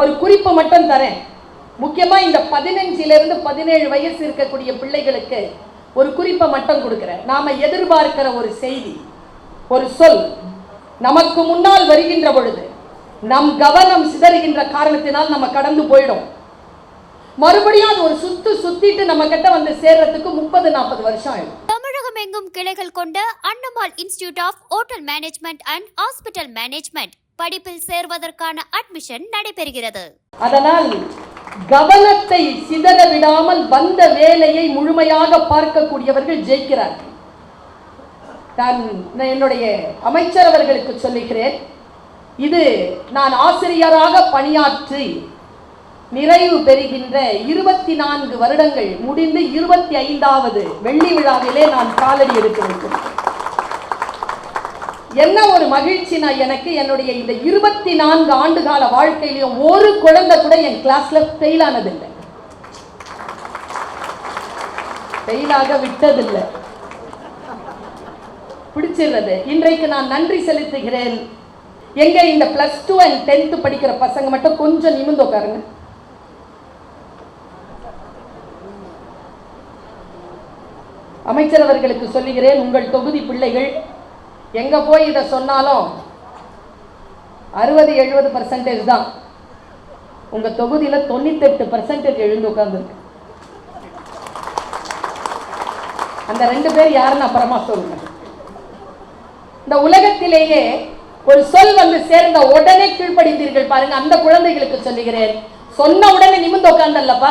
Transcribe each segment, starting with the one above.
ஒரு குறிப்பு மட்டும் தரேன். முக்கியமா இந்த பதினஞ்சிலிருந்து பதினேழு வயசு இருக்கக்கூடிய பிள்ளைகளுக்கு ஒரு குறிப்பை மட்டும் கொடுக்குறேன். நாம எதிர்பார்க்கிற ஒரு செய்தி ஒரு சொல் நமக்கு முன்னால் வருகின்ற பொழுது நம் கவனம் சிதறுகின்ற காரணத்தினால் நம்ம கடந்து போயிடும். மறுபடியும் அது ஒரு சுத்து சுத்திட்டு நம்ம கிட்ட வந்து சேர்றதுக்கு முப்பது நாற்பது வருஷம் ஆயிடும். தமிழகம் எங்கும் கிளைகள் கொண்ட Annamal institute of hotel management and hospital management. படிப்பில் சேர்வதற்கான அட்மிஷன் நடைபெறுகிறது. அதனால் கவனத்தை சிதற விடாமல் வந்த வேலையை முழுமையாக பார்க்கக்கூடியவர்கள் ஜெயிக்கிறார்கள் நான் நான் என்னுடைய அமைச்சர் அவர்களுக்கு சொல்லுகிறேன் இது நான் ஆசிரியராக பணியாற்றி நிறைவு பெறுகின்ற இருபத்தி நான்கு வருடங்கள் முடிந்து இருபத்தி ஐந்தாவது வெள்ளி விழாவிலே நான் காலடி எடுத்து வைக்கிறேன் என்ன ஒரு மகிழ்ச்சினா எனக்கு என்னுடைய இந்த இருபத்தி நான்கு ஆண்டு கால வாழ்க்கையிலையும் ஒரு குழந்தை கூட என் கிளாஸ்ல ஃபெயில் ஆனதில்லை. ஃபெயிலாக விட்டதில்லை. பிடிச்சிருந்தது இன்றைக்கு நான் நன்றி செலுத்துகிறேன். எங்க இந்த பிளஸ் டூ அண்ட் டென்த் படிக்கிற பசங்க மட்டும் கொஞ்சம் நிமிந்து உட்காருங்க. அமைச்சர் அவர்களுக்கு சொல்லுகிறேன் உங்கள் தொகுதி பிள்ளைகள் எங்க போய் இதை சொன்னாலும் அறுபது எழுபது பர்சன்டேஜ் தான். உங்க தொகுதியில தொண்ணூத்தெட்டு பர்சன்டேஜ் எழுந்து உட்கார்ந்துருக்கு. அந்த ரெண்டு பேர் யாருன்னு அப்புறமா சொல்லுங்க. இந்த உலகத்திலேயே ஒரு சொல் வந்து சேர்ந்த உடனே கீழ்ப்படிந்தீர்கள் பாருங்க அந்த குழந்தைகளுக்கு சொல்லுகிறேன். சொன்ன உடனே நிமிந்து உட்காந்தல்லப்பா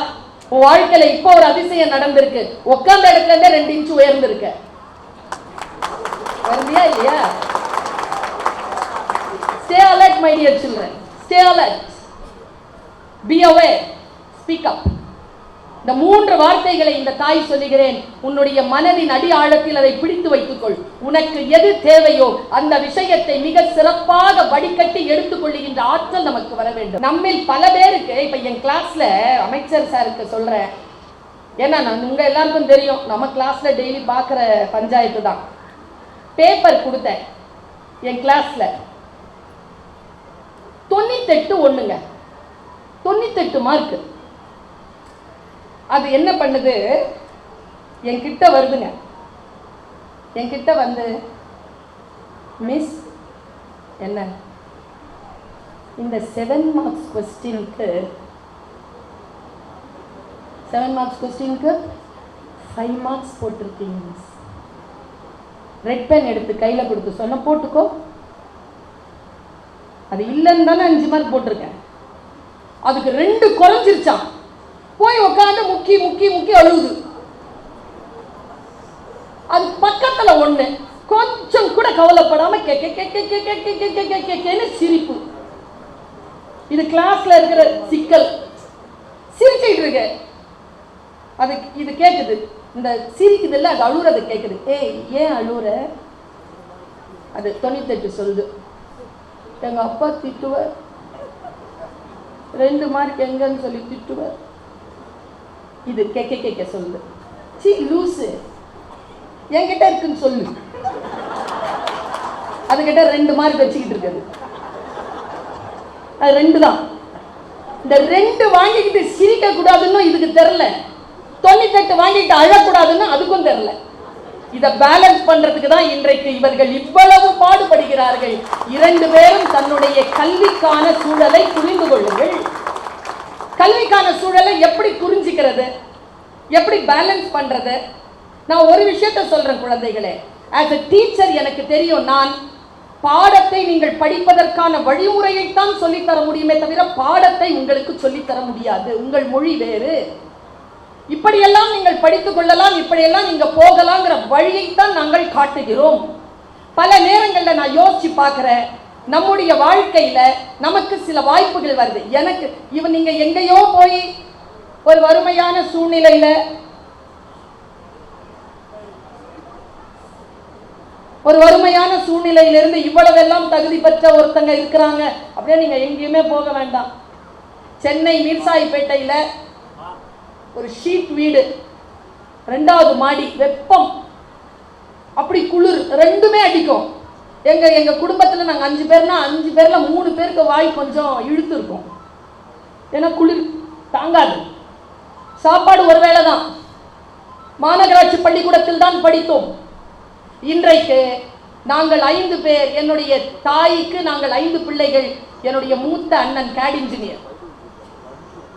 உன் வாழ்க்கையில இப்போ ஒரு அதிசயம் நடந்திருக்கு. உட்காந்த இடத்துல இருந்தே ரெண்டு இன்ச்சு உயர்ந்திருக்க. வருந்தியா இல்லையா? Stay alert my dear children stay alert be aware speak up இந்த மூன்று வார்த்தைகளை இந்த தாய் சொல்லுகிறேன். உன்னுடைய மனதின் அடி ஆழத்தில் அதை பிடித்து வைத்துக்கொள். உனக்கு எது தேவையோ அந்த விஷயத்தை மிக சிறப்பாக வடிகட்டி எடுத்துக்கொள்ளுகின்ற ஆற்றல் நமக்கு வர வேண்டும். நம்மில் பல பேருக்கு இப்ப என் கிளாஸ்ல அமைச்சர் சாருக்கு சொல்றேன். ஏன்னா நான் உங்க எல்லாருக்கும் தெரியும். நம்ம கிளாஸ்ல டெய்லி பாக்குற பஞ்சாயத்து தான். பேப்பர் கொடுத்தேன். என் கிளாஸில் தொண்ணூத்தெட்டு ஒன்றுங்க தொண்ணூத்தெட்டு மார்க்கு அது என்ன பண்ணுது? என்கிட்ட வருதுங்க. என்கிட்ட வந்து மிஸ் என்ன? இந்த செவன் மார்க்ஸ் கொஸ்டினுக்கு செவன் மார்க்ஸ் கொஸ்டினுக்கு ஃபைவ் மார்க்ஸ் போட்டிருக்கீங்க மிஸ் ரெட் பென் எடுத்து கையில் கொடுத்து சொன்ன போட்டுக்கோ அது இல்லைன்னு தானே அஞ்சு மார்க் போட்டிருக்கேன் அதுக்கு ரெண்டு குறைஞ்சிருச்சான் போய் உட்காந்து முக்கி முக்கி முக்கி அழுகுது அது பக்கத்தில் ஒன்று கொஞ்சம் கூட கவலைப்படாம கே கே கே கே கே கே கே கே கே கே கேட்கன்னு சிரிப்பு இது கிளாஸ்ல இருக்கிற சிக்கல் சிரிச்சுக்கிட்டு இருக்கு அது இது கேட்குது இந்த சிரிக்குது இல்லை அது அழுறது கேட்குது ஏய் ஏன் அழுற அது தொண்ணூத்தெட்டு சொல்லுது. எங்கள் அப்பா திட்டுவர். ரெண்டு மார்க் எங்கன்னு சொல்லி திட்டுவர். இது கேட்க கேட்க சொல்லுது. சி லூஸு என்கிட்ட இருக்குன்னு சொல்லு. அதுகிட்ட ரெண்டு மார்க் வச்சுக்கிட்டு இருக்குது. அது ரெண்டு தான் இந்த ரெண்டு வாங்கிக்கிட்டு சிரிக்க கூடாதுன்னு இதுக்கு தெரில தொண்ணூத்தெட்டு வாங்கிட்டு அழக்கூடாதுன்னு அதுக்கும் தெரில இதை பேலன்ஸ் பண்றதுக்கு தான் இன்றைக்கு இவர்கள் இவ்வளவு பாடுபடுகிறார்கள். இரண்டு பேரும் தன்னுடைய கல்விக்கான சூழலை புரிந்து கொள்ளுங்கள். கல்விக்கான சூழலை எப்படி புரிஞ்சுக்கிறது? எப்படி பேலன்ஸ் பண்றது? நான் ஒரு விஷயத்த சொல்றேன் குழந்தைகளே. ஆஸ் a டீச்சர் எனக்கு தெரியும் நான் பாடத்தை நீங்கள் படிப்பதற்கான வழிமுறையைத்தான் சொல்லித்தர முடியுமே தவிர பாடத்தை உங்களுக்கு சொல்லித்தர முடியாது. உங்கள் மொழி வேறு. இப்படியெல்லாம் நீங்கள் படித்துக் கொள்ளலாம் இப்படியெல்லாம் நீங்க போகலாங்கிற வழியைத்தான் நாங்கள் காட்டுகிறோம். பல நேரங்களில் நான் யோசிச்சு பார்க்குறேன் நம்முடைய வாழ்க்கையில நமக்கு சில வாய்ப்புகள் வருது. எனக்கு இவன் நீங்க எங்கேயோ போய் ஒரு வறுமையான சூழ்நிலையில ஒரு வறுமையான சூழ்நிலையிலிருந்து இவ்வளவெல்லாம் தகுதி பெற்ற ஒருத்தங்க இருக்கிறாங்க அப்படியே நீங்க எங்கேயுமே போக வேண்டாம். சென்னை மீர்சாயிப்பேட்டையில ஒரு ஷீட் வீடு ரெண்டாவது மாடி வெப்பம். அப்படி குளிர் ரெண்டுமே அடிக்கும். எங்க எங்க குடும்பத்துல நாங்க அஞ்சு பேர்னா அஞ்சு பேர்ல மூணு பேருக்கு வாய் கொஞ்சம் இழுத்து இருக்கும். ஏன்னா குளிர் தாங்காது. சாப்பாடு ஒரு வேளை தான். மாநகராட்சி பள்ளிக்கூடத்தில் தான் படித்தோம். இன்றைக்கு நாங்கள் ஐந்து பேர் என்னுடைய தாய்க்கு நாங்கள் ஐந்து பிள்ளைகள் என்னுடைய மூத்த அண்ணன் கேட் இன்ஜினியர்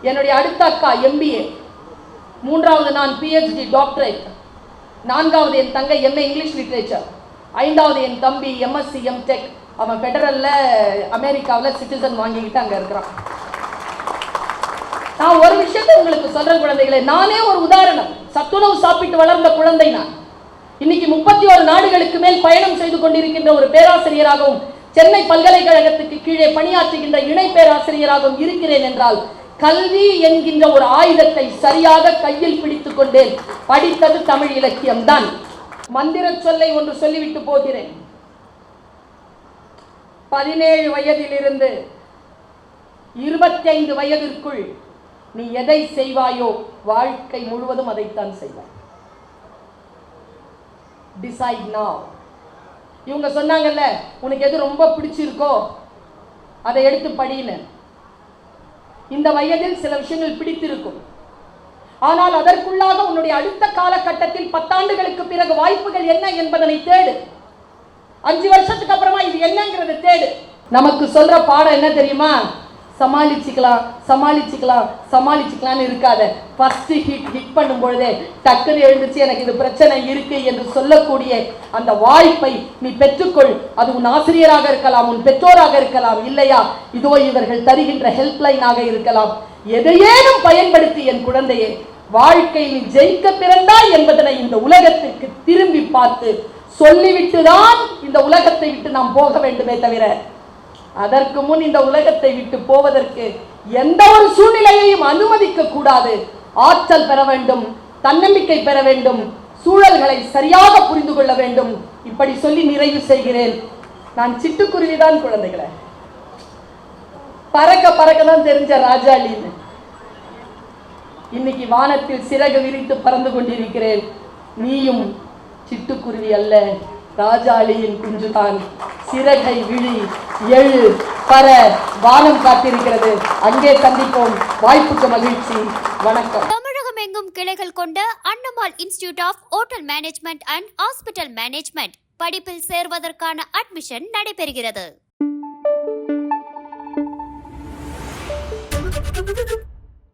என்னுடைய அடுத்த அக்கா எம்பிஏ மூன்றாவது நான் பிஹெச்டி டாக்டரேட் நான்காவது என் தங்கை எம்ஏ இங்கிலீஷ் லிட்ரேச்சர் ஐந்தாவது என் தம்பி எம்எஸ்சி எம்டெக் அவன் ஃபெடரலில் அமெரிக்காவில் சிட்டிசன் வாங்கிக்கிட்டு அங்கே இருக்கிறான். நான் ஒரு விஷயத்தை உங்களுக்கு சொல்கிற குழந்தைகளே. நானே ஒரு உதாரணம். சத்துணவு சாப்பிட்டு வளர்ந்த குழந்தை நான். இன்னைக்கு முப்பத்தி ஒரு நாடுகளுக்கு மேல் பயணம் செய்து கொண்டிருக்கின்ற ஒரு பேராசிரியராகவும் சென்னை பல்கலைக்கழகத்துக்கு கீழே பணியாற்றுகின்ற இணை பேராசிரியராகவும் இருக்கிறேன் என்றால் கல்வி என்கின்ற ஒரு ஆயுதத்தை சரியாக கையில் பிடித்துக் கொண்டேன். படித்தது தமிழ் இலக்கியம் தான் மந்திர சொல்லை ஒன்று சொல்லிவிட்டு போகிறேன். பதினேழு வயதிலிருந்து இருபத்தைந்து வயதிற்குள் நீ எதை செய்வாயோ வாழ்க்கை முழுவதும் அதைத்தான் செய்வாய். Decide now. இவங்க சொன்னாங்கல்ல உனக்கு எது ரொம்ப பிடிச்சிருக்கோ அதை எடுத்து படின்னு. இந்த வயதில் சில விஷயங்கள் பிடித்திருக்கும். ஆனால் அதற்குள்ளாக உன்னுடைய அடுத்த காலகட்டத்தில் பத்தாண்டுகளுக்கு பிறகு வாய்ப்புகள் என்ன என்பதனை தேடு. அஞ்சு வருஷத்துக்கு அப்புறமா இது என்னங்கிறது தேடு. நமக்கு சொல்ற பாடம் என்ன தெரியுமா? சமாளிச்சுக்கலாம் சமாளிச்சுக்கலாம் சமாளிச்சுக்கலாம்னு இருக்காத. ஃபர்ஸ்ட் ஹிட் ஹிட் பண்ணும் பொழுதே டக்குன்னு எழுந்துச்சு எனக்கு இது பிரச்சனை இருக்கு என்று சொல்லக்கூடிய அந்த வாய்ப்பை நீ பெற்றுக்கொள். அது உன் ஆசிரியராக இருக்கலாம் உன் பெற்றோராக இருக்கலாம் இல்லையா? இதோ இவர்கள் தருகின்ற ஹெல்ப்லைனாக இருக்கலாம். எதையேனும் பயன்படுத்தி என் குழந்தையே வாழ்க்கையில் ஜெயிக்க பிறந்தாய் என்பதனை இந்த உலகத்திற்கு திரும்பி பார்த்து சொல்லிவிட்டுதான் இந்த உலகத்தை விட்டு நாம் போக வேண்டுமே தவிர அதற்கு முன் இந்த உலகத்தை விட்டு போவதற்கு எந்த ஒரு சூழ்நிலையையும் அனுமதிக்க கூடாது. ஆற்றல் பெற வேண்டும் தன்னம்பிக்கை பெற வேண்டும் சூழல்களை சரியாக புரிந்து கொள்ள வேண்டும். இப்படி சொல்லி நிறைவு செய்கிறேன். நான் சிட்டுக்குருவிதான் குழந்தைகளை. பறக்க பறக்க தான் தெரிஞ்ச ராஜாளின்னு இன்னைக்கு வானத்தில் சிறகு விரித்து பறந்து கொண்டிருக்கிறேன். நீயும் சிட்டுக்குருவி அல்ல ராஜாளியின் குஞ்சுதான். சிறகை விழி எள் பர வானம் காத்திருக்கிறது. அங்கே சந்திப்போம். வாய்ப்புக்கு மகிழ்ச்சி. வணக்கம். தமிழகம் எங்கும் கிளைகள் கொண்ட Annamal institute of hotel management and hospital management படிப்பில் சேர்வதற்கான அட்மிஷன் நடைபெறுகிறது.